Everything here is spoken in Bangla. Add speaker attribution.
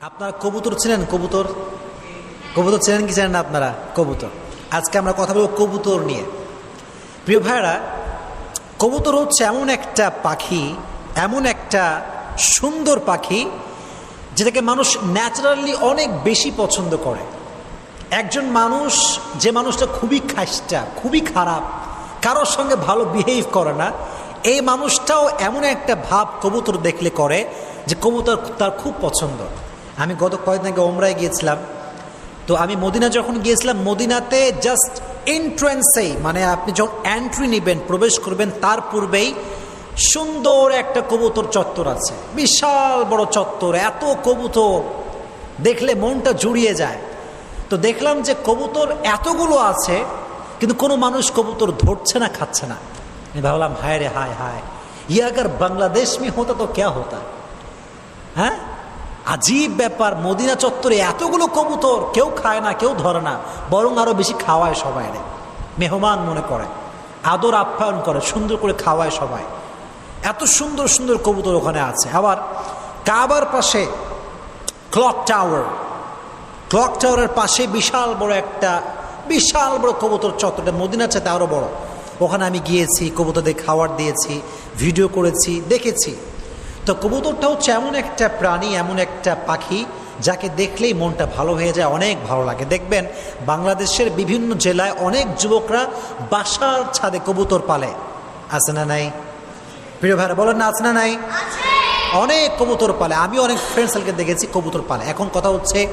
Speaker 1: আপনারা কবুতর ছিলেন কবুতর? কবুতর ছিলেন কি জানেন না আপনারা? কবুতর। আজকে আমরা কথা বলব কবুতর নিয়ে। প্রিয় ভাইরা কবুতর হচ্ছে এমন একটা পাখি, এমন একটা সুন্দর পাখি যেটাকে মানুষ ন্যাচারালি অনেক বেশি পছন্দ করে। একজন মানুষ, যে মানুষটা খুবই খাসটা, খুবই খারাপ, কারোর সঙ্গে ভালো বিহেভ করে না, এই মানুষটাও এমন একটা ভাব কবুতর দেখলে করে যে কবুতর তার খুব পছন্দ। আমি গত কয়েকদিন আগে ওমরায় গিয়েছিলাম। তো আমি মদিনা যখন গিয়েছিলাম, মদিনাতে জাস্ট এন্ট্রান্সেই মানে আপনি যখন অ্যান্ট্রি নেবেন, প্রবেশ করবেন, তার পূর্বেই সুন্দর একটা কবুতর চত্বর আছে। বিশাল বড় চত্বর, এত কবুতর। দেখলে মনটা জুড়িয়ে যায়। তো দেখলাম যে কবুতর এতগুলো আছে, কিন্তু কোনো মানুষ কবুতর ধরছে না, খাচ্ছে না। আমি ভাবলাম, হায় রে, হায় হায়। ইয়ে আগার বাংলাদেশ মি হতো তো ক্যা হতা? হ্যাঁ? আজীব ব্যাপার, মদিনা চত্বরে এতগুলো কবুতর, কেউ খায় না, কেউ ধরে না, বরং আরও বেশি খাওয়ায় সবাই রে মেহমান মনে করে, আদর আপ্যায়ন করে, সুন্দর করে খাওয়ায় সবাই। এত সুন্দর সুন্দর কবুতর ওখানে আছে। আবার কাবার পাশে ক্লক টাওয়ার। ক্লক টাওয়ারের পাশে বিশাল বড় একটা, বিশাল বড় কবুতর চত্বরটা। মদিনার চাইতে আরও বড়। ওখানে আমি গিয়েছি, কবুতরদের খাওয়ার দিয়েছি, ভিডিও করেছি, দেখেছি। তো কবুতরটা হচ্ছে এমন একটা প্রাণী এমন একটা পাখি যাকে দেখলেই মনটা ভালো হয়ে যায় অনেক ভালো লাগে। দেখবেন বাংলাদেশের বিভিন্ন জেলায় অনেক যুবকরা বাসার ছাদে কবুতর পালে। আছে না নাই? প্রিয় ভাইরা বলেন না আছে না নাই? অনেক কবুতর পালে। আমি অনেক ফ্রেন্ড সার্কেল দেখেছি কবুতর পালে। এখন কথা হচ্ছে